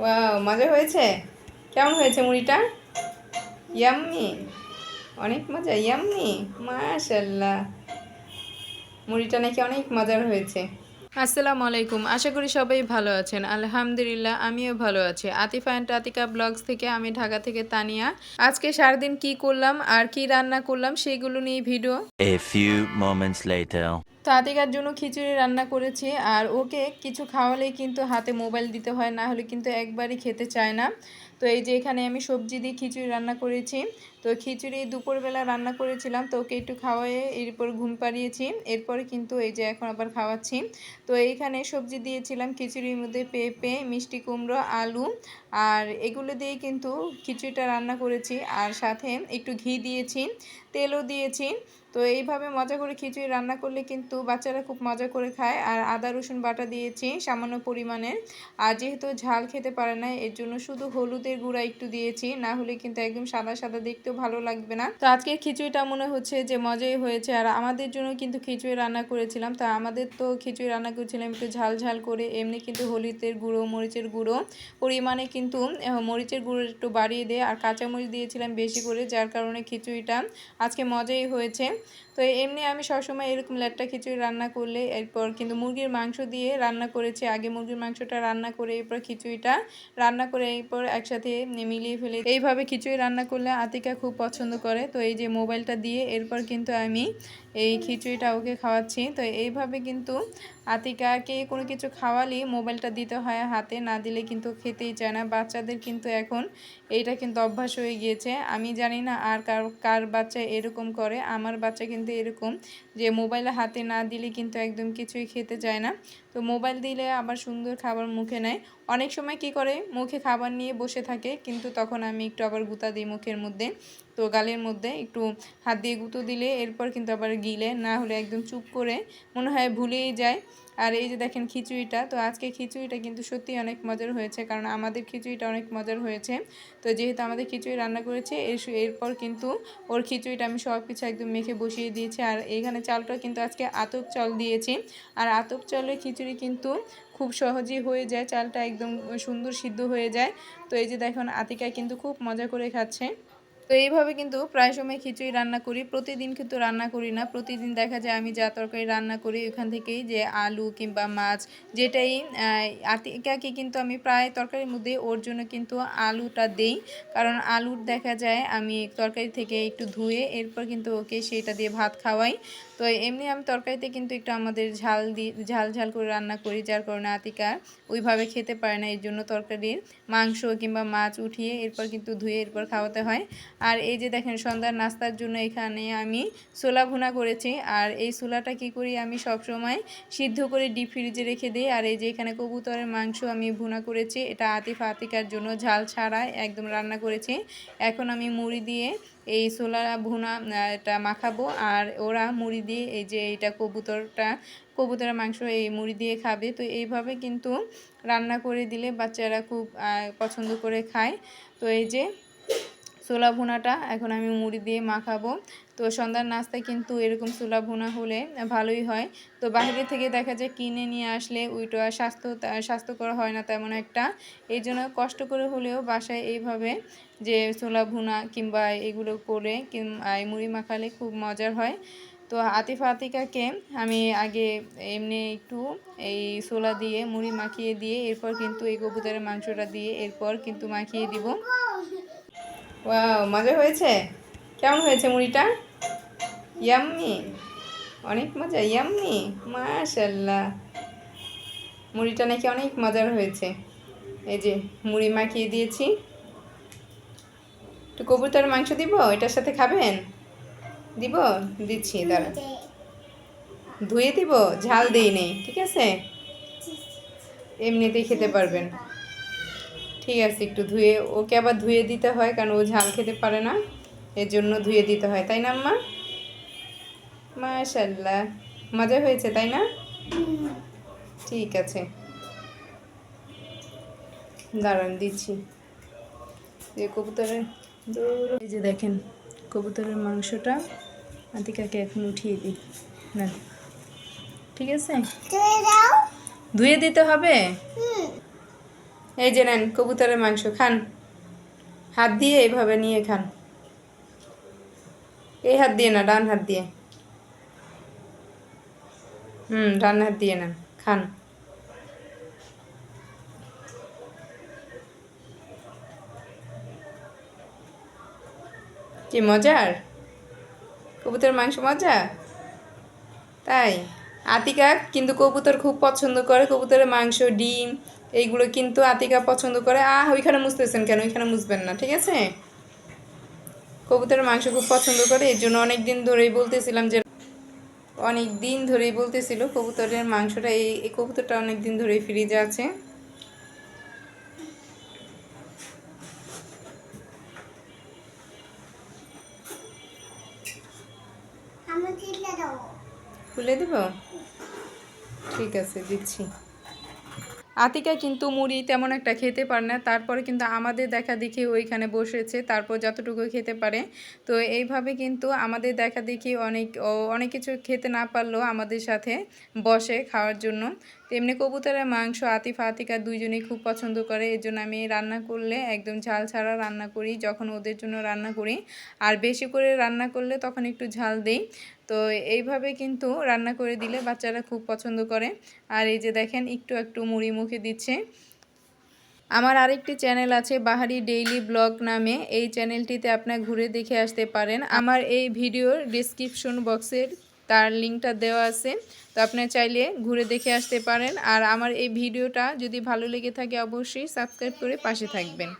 Wow মজা হয়েছে? কেমন হয়েছে মুড়িটা? ইয়াম্মি অনেক মজা ইয়াম্মি মাশাল্লাহ। মুড়িটা নাকি অনেক মজার হয়েছে। আসসালামু আলাইকুম। আশা করি সবাই ভালো আছেন। আলহামদুলিল্লাহ আমিও ভালো আছি। আতিফা অ্যান্ড আতিকা ব্লগস থেকে আমি ঢাকা থেকে তানিয়া। আজকে সারাদিন কি করলাম আর কি রান্না করলাম সেগুলো নিয়ে video. A few moments later. তো আতিকার জন্য খিচুড়ি রান্না করেছি আর ওকে কিছু খাওয়ালেই কিন্তু হাতে মোবাইল দিতে হয় না হলে কিন্তু একবারই খেতে চায় না। তো এই যে এখানে আমি সবজি দিয়ে খিচুড়ি রান্না করেছি। তো খিচুড়ি দুপুরবেলা রান্না করেছিলাম, তো ওকে একটু খাওয়ায়ে এরপর ঘুম পাড়িয়েছি। এরপরে কিন্তু এই যে এখন আবার খাওয়াচ্ছি। তো এইখানে সবজি দিয়েছিলাম, খিচুড়ির মধ্যে পেঁপে, মিষ্টি কুমড়ো, আলু, আর এগুলো দিয়ে কিন্তু খিচুড়িটা রান্না করেছি। আর সাথে একটু ঘি দিয়েছি, তেলও দিয়েছি। তো এইভাবে মজা করে খিচুড়ি রান্না করলে কিন্তু বাচ্চারা খুব মজা করে খায়। আর আদা, রসুন বাটা দিয়েছি সামান্য পরিমাণের আর যেহেতু ঝাল খেতে পারে না, এর জন্য শুধু হলুদের গুঁড়া একটু দিয়েছি, না হলে কিন্তু একদম সাদা সাদা দেখতেও ভালো লাগবে না। তো আজকের খিচুড়িটা মনে হচ্ছে যে মজাই হয়েছে। আর আমাদের জন্য কিন্তু খিচুড়ি রান্না করেছিলাম। তা আমাদের তো খিচুড়ি রান্না করেছিলাম একটু ঝাল ঝাল করে, এমনি কিন্তু হলুদের গুঁড়ো, মরিচের গুঁড়ো। পরিমাণে কিন্তু মরিচের গুঁড়ো একটু বাড়িয়ে দিয়ে আর কাঁচামরিচ দিয়েছিলাম বেশি করে, যার কারণে খিচুড়িটা আজকে মজাই হয়েছে। তো এমনি আমি সবসময় এরকম ল্যাট্টা খিচুড়ি রান্না করলে, এরপর কিন্তু মুরগির মাংস দিয়ে রান্না করেছি। আগে মুরগির মাংসটা রান্না করে, এরপর খিচুড়িটা রান্না করে, এরপর একসাথে মিলিয়ে ফেলে এইভাবে খিচুড়ি রান্না করলে আতিকা খুব পছন্দ করে। তো এই যে মোবাইলটা দিয়ে এরপর কিন্তু আমি এই খিচুড়িটা ওকে খাওয়াচ্ছি। তো এইভাবে কিন্তু আতিকাকে কোনো কিছু খাওয়ালে মোবাইলটা দিতে হয় হাতে, না দিলে কিন্তু খেতেই চায় না। বাচ্চাদের কিন্তু এখন এইটা কিন্তু অভ্যাস হয়ে গিয়েছে। আমি জানি না আর কার কার বাচ্চা এরকম করে। আমার বাচ্চা কিন্তু এরকম যে মোবাইল হাতে না দিলে কিন্তু একদম কিছুই খেতে চায় না। তো মোবাইল দিলে আবার সুন্দর খাবার মুখে নেয়। অনেক সময় কি করে? মুখে খাবার নিয়ে বসে থাকে, কিন্তু তখন আমি একটু আবার গুতা দিই মুখের মধ্যে। তো গালের মধ্যে একটু হাত দিয়ে গুঁতো দিলে এরপর কিন্তু আবার গিলে, না হলে একদম চুপ করে মনে হয় ভুলেই যায়। আর এই যে দেখেন খিচুড়িটা, তো আজকে খিচুড়িটা কিন্তু সত্যি অনেক মজার হয়েছে, কারণ আমাদের খিচুড়িটা অনেক মজার হয়েছে। তো যেহেতু আমাদের খিচুড়ি রান্না করেছে এরপর কিন্তু ওর খিচুড়িটা আমি সব কিছু একদম মেখে বসিয়ে দিয়েছি। আর এখানে চালটা কিন্তু আজকে আতপ চাল দিয়েছি। আর আতপ চালের খিচুড়ি কিন্তু খুব সহজেই হয়ে যায়, চালটা একদম সুন্দর সিদ্ধ হয়ে যায়। তো এই যে দেখুন, আতিকা কিন্তু খুব মজা করে খাচ্ছে। তো এইভাবে কিন্তু প্রায় সময় খিচুড়ি রান্না করি। প্রতিদিন কিন্তু রান্না করি না। প্রতিদিন দেখা যায় আমি যা তরকারি রান্না করি ওখান থেকেই যে আলু কিংবা মাছ যেটাই আতিকাকে কিন্তু আমি প্রায় তরকারির মধ্যে ওর জন্য কিন্তু আলুটা দেই। কারণ আলুর দেখা যায় আমি তরকারি থেকে একটু ধুয়ে এরপর কিন্তু ওকে সেটা দিয়ে ভাত খাওয়াই। তো এমনি আমি তরকারিতে কিন্তু একটু আমাদের ঝাল দিয়ে ঝাল ঝাল করে রান্না করি, যার কারণে আতিকা ওইভাবে খেতে পারে না, এর জন্য তরকারির মাংস কিংবা মাছ উঠিয়ে এরপর কিন্তু ধুয়ে এরপর খাওয়াতে হয়। আর এই যে দেখেন সন্ধ্যার নাস্তার জন্য এখানে আমি ছোলা ভুনা করেছি, আর এই ছোলাটা কি করি আমি সব সময় সিদ্ধ করে ডিপ ফ্রিজে রেখে দিই, আর এই যে এখানে কবুতরের মাংস আমি ভুনা করেছি, এটা আতিফ আতিকার জন্য ঝাল ছাড়া একদম রান্না করেছি। এখন আমি মুড়ি দিয়ে এই সোলার ভুনা এটা মাখাবো। আর ওরা মুড়ি দিয়ে, এই যে এটা কবুতরটা, কবুতরের মাংস এই মুড়ি দিয়ে খাবে। তো এইভাবে কিন্তু রান্না করে দিলে বাচ্চারা খুব পছন্দ করে খায়। তো এই যে ছোলা ভুনাটা এখন আমি মুড়ি দিয়ে মাখাবো। তো সন্ধ্যার নাস্তায় কিন্তু এরকম ছোলা ভুনা হলে ভালোই হয়। তো বাইরে থেকে দেখা যায় কিনে নিয়ে আসলে ওইটা স্বাস্থ্য, স্বাস্থ্যকর হয় না তেমন একটা। এই জন্য কষ্ট করে হলেও বাসায় এইভাবে যে ছোলা ভুনা কিংবা এগুলো করে কিংবা মুড়ি মাখালে খুব মজার হয়। তো আতিফা আতিকাকে আমি আগে এমনি একটু এই ছোলা দিয়ে মুড়ি মাখিয়ে দিয়ে এরপর কিন্তু এই কবুতরের মাংসটা দিয়ে এরপর কিন্তু মাখিয়ে দিব। ওয়াও মজা হয়েছে? কেমন হয়েছে মুড়িটা? ইয়াম্মি অনেক মজা ইয়াম্মি মাশাল্লাহ মুড়িটা নাকি অনেক মজার হয়েছে। এই যে মুড়ি মাখিয়ে দিয়েছি। একটু কবুতর মাংস দিব? এটার সাথে খাবেন? দিব? দিচ্ছি দাঁড়া ধুয়ে দিব? ঝাল দিই নেই ঠিক আছে? এমনিতেই খেতে পারবেন। ঠিক আছে একটু ধুয়ে ওকে আবার ধুয়ে দিতে হয় কারণ ও ঝাল খেতে পারে না। এর জন্য ধুয়ে দিতে হয় তাই না আম্মা? মাশাল্লাহ মজা হয়েছে তাই না? ঠিক আছে। দাঁড়ান দিচ্ছি। এই কবুতরের এই যে দেখেন কবুতরের মাংসটা। আতিকাকে এখন উঠিয়ে দিই। না ঠিক আছে? ধুয়ে দিতে হবে? এই যে নেন, কবুতরের মাংস, খান। হাত দিয়ে এইভাবে নিয়ে খান। এই হাত দিয়ে না, ডান হাত দিয়ে। হুম, ডান হাত দিয়ে নেন, খান। কি মজার? কবুতরের মাংস মজা? তাই। আতিকা কিন্তু কবুতর খুব পছন্দ করে। কবুতরের মাংস ডিম এইগুলো কিন্তু আতিকা পছন্দ করে। আহ ওইখানে মুছতেছেন কেন? ওইখানে মুছবেন না ঠিক আছে? কবুতরের মাংস খুব পছন্দ করে। এর জন্য অনেক দিন ধরেই বলতেছিলাম যে অনেক দিন ধরেই বলতেছিল কবুতরের মাংসটা। এই এই কবুতরটা অনেক দিন ধরেই ফ্রিজে আছে। খুলে দেব? ঠিক আছে, দিচ্ছি। আতিকা কিন্তু মুড়ি তেমন একটা খেতে পারে না, তারপরে কিন্তু আমাদের দেখা দেখি ওইখানে বসেছে, তারপর যতটুকু খেতে পারে। তো এইভাবে কিন্তু আমাদের দেখা দেখি অনেক অনেক কিছু খেতে না পারলেও আমাদের সাথে বসে খাওয়ার জন্য। তেমনি কবুতরের মাংস আতিফা আতিকা দুইজনেই খুব পছন্দ করে। এর জন্য আমি রান্না করলে একদম ঝাল ছাড়া রান্না করি, যখন ওদের জন্য রান্না করি। আর বেশি করে রান্না করলে তখন একটু ঝাল দিই। তো এইভাবে কিন্তু রান্না করে দিলে বাচ্চারা খুব পছন্দ করে। আর এই যে দেখেন, একটু একটু মুড়ি মুখে দিচ্ছে। আমার আরেকটি চ্যানেল আছে, বাহারি ডেইলি ব্লগ নামে। এই চ্যানেলটিতে আপনার ঘুরে দেখে আসতে পারেন। আমার এই ভিডিওর ডিসক্রিপশন বক্সের তার লিঙ্কটা দেওয়া আছে। তো আপনি চাইলে ঘুরে দেখে আসতে পারেন। আর আমার এই ভিডিওটা যদি ভালো লেগে থাকে, অবশ্যই সাবস্ক্রাইব করে পাশে থাকবেন।